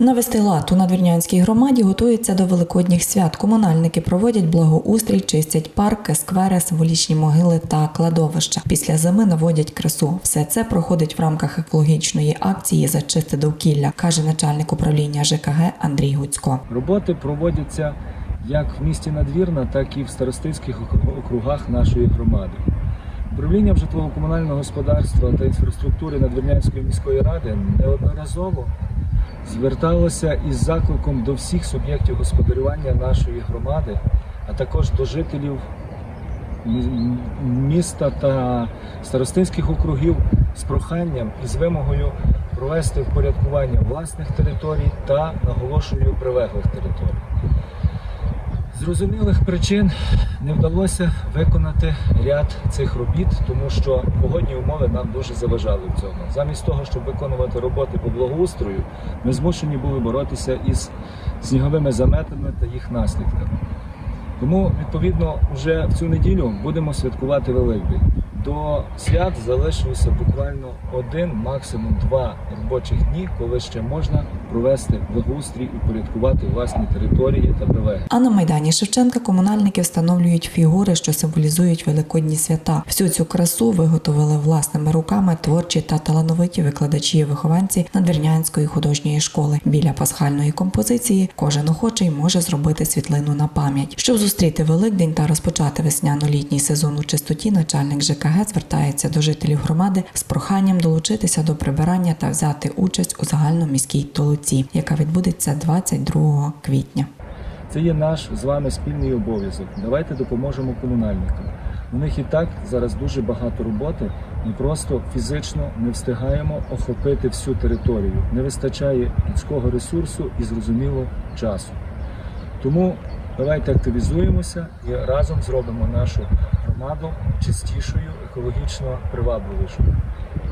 Навести лад у надвірнянській громаді готуються до великодніх свят. Комунальники проводять благоустрій, чистять парки, сквери, символічні могили та кладовища. Після зими наводять красу. Все це проходить в рамках екологічної акції Зачисти довкілля, каже начальник управління ЖКГ Андрій Гуцько. Роботи проводяться як в місті Надвірна, так і в старостинських округах нашої громади. Управління житлово-комунального господарства та інфраструктури Надвірнянської міської ради неодноразово зверталося із закликом до всіх суб'єктів господарювання нашої громади, а також до жителів міста та старостинських округів з проханням і з вимогою провести впорядкування власних територій та наголошую прилеглих територій. Зрозумілих причин не вдалося виконати ряд цих робіт, тому що погодні умови нам дуже заважали в цьому. Замість того, щоб виконувати роботи по благоустрою, ми змушені були боротися із сніговими заметами та їх наслідками. Тому, відповідно, вже в цю неділю будемо святкувати Великдень. До свят залишилося буквально один, максимум два робочих дні, коли ще можна провести благоустрій і порядкувати власні території та прилеглі. А на майдані Шевченка комунальники встановлюють фігури, що символізують великодні свята. Всю цю красу виготовили власними руками творчі та талановиті викладачі і вихованці Надвірнянської художньої школи. Біля пасхальної композиції кожен охочий може зробити світлину на пам'ять. Щоб зустріти Великдень та розпочати весняно-літній сезон у чистоті, начальник ЖКГ звертається до жителів громади з проханням долучитися до прибирання та взяти участь у загальноміській толоці, яка відбудеться 22 квітня. Це є наш з вами спільний обов'язок. Давайте допоможемо комунальникам. У них і так зараз дуже багато роботи. Ми просто фізично не встигаємо охопити всю територію. Не вистачає людського ресурсу і зрозуміло часу. Тому давайте активізуємося і разом зробимо нашу громаду чистішою, екологічно привабливішою.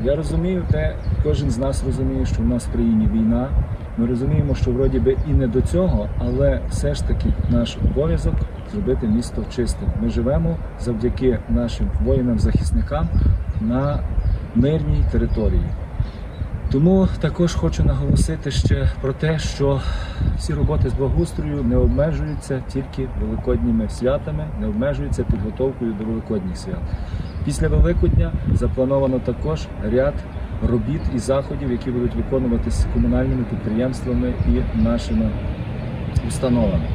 Я розумію те, кожен з нас розуміє, що в нас в країні війна. Ми розуміємо, що вроді би і не до цього, але все ж таки наш обов'язок зробити місто чистим. Ми живемо завдяки нашим воїнам-захисникам на мирній території. Тому також хочу наголосити ще про те, що всі роботи з благоустрою не обмежуються тільки великодніми святами, не обмежуються підготовкою до великодніх свят. Після Великодня заплановано також ряд робіт і заходів, які будуть виконуватися комунальними підприємствами і нашими установами.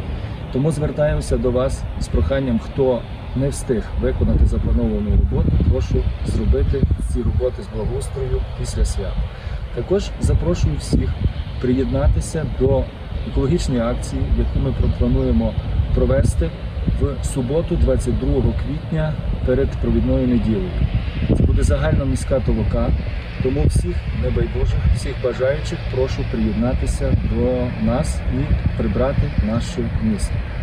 Тому звертаємося до вас з проханням, хто не встиг виконати заплановану роботу, прошу зробити ці роботи з благоустрою після свят. Також запрошую всіх приєднатися до екологічної акції, яку ми плануємо провести в суботу, 22 квітня, перед провідною неділею. Це буде загальна міська толока. Тому всіх небайдужих, всіх бажаючих прошу приєднатися до нас і прибрати наше місто.